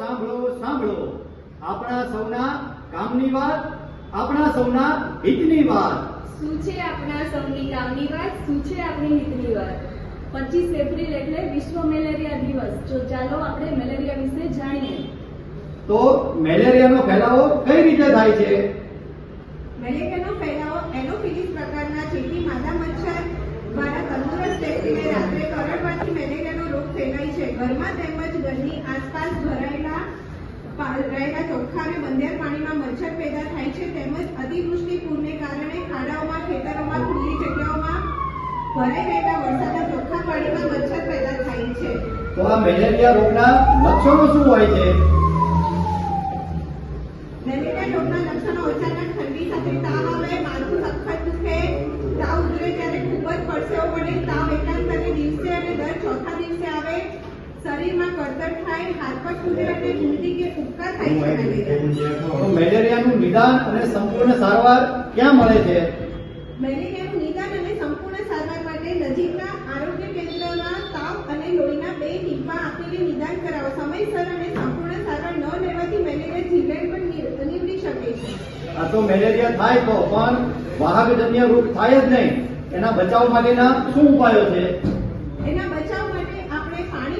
સાંભળો સાંભળો. આપણા સૌના કામની વાત આપણા સૌના હિતની વાત. શું છે આપણા સૌની કામની વાત? શું છે આપણી હિતની વાત? પચીસ એપ્રિલ એટલે વિશ્વ મેલેરિયા દિવસ. જો ચાલો આપણે મેલેરિયા વિશે જાણીએ. તો મેલેરિયાનો ફેલાવો કઈ રીતે થાય છે? મેલેરિયાનો ફેલાવો એનોફિલિસ પ્રકારના ચેપી માદા મચ્છર દ્વારા તંદુરસ્ત વ્યક્તિને રાત્રે કરડવાથી મેલેરિયાનો રોગ ફેલાય છે ઘરમાં તેમજ ઘરની આસપાસ ભરાયેલા રહેલા ચોખ્ખા અને બંધિયાર પાણીમાં મચ્છર પેદા થાય છે. તેમજ અતિવૃષ્ટિ પૂરને કારણે ખાડાઓમાં ખેતરોમાં ખુલ્લી જગ્યાઓમાં ભરાઈ રહેલા વરસાદના ચોખ્ખા પાણીમાં મચ્છર પેદા થાય છે. તો આ મેલેરિયા રોગના લક્ષણો શું હોય છે? મેલેરિયા રોગના લક્ષણો અચાનક ઠંડી સાથે તાવ આવે માથું સખત દુખે તાવ ઉતરે ત્યારે ખૂબ જ પરસેવો પડે તાવ એકાંતરે દિવસે અને દર ચોથા દિવસે શરીરમાં કળતર થાય હાથ પગ સુધી અને ઉલટી કે ઉબકા થાય છે તો મેલેરિયાનું નિદાન અને સંપૂર્ણ સારવાર ક્યાં મળે છે? મેલેરિયાનું નિદાન અને સંપૂર્ણ સારવાર માટે નજીકના આરોગ્ય કેન્દ્રમાં તાવ અને લોહીના બે ટીપા આપીને નિદાન કરાવો. સમયસર અને સંપૂર્ણ સારવાર ન લેવાથી મેલેરિયા જીવલેણ પણ નીવડી શકે છે. આ તો મેલેરિયા થાય તો પણ વાહકજન્ય રોગ થાય જ નહીં. એના બચાવ માટેના શું ઉપાયો છે? એના બચાવ માટે આપણે પાણી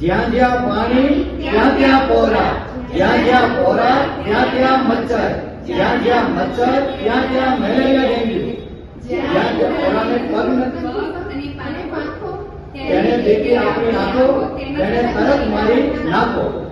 જ્યાં જ્યાં પાણી ત્યાં ત્યાં પોરા. જ્યાં જ્યાં પોરા ત્યાં ત્યાં મચ્છર. જ્યાં જ્યાં મચ્છર ત્યાં ત્યાં મેલેરિયા ડેન્ગ્યુ. જ્યાં જ્યાં પોરાને પગ તેને દેખી આપણી નાખો તેને તરત મારી નાખો.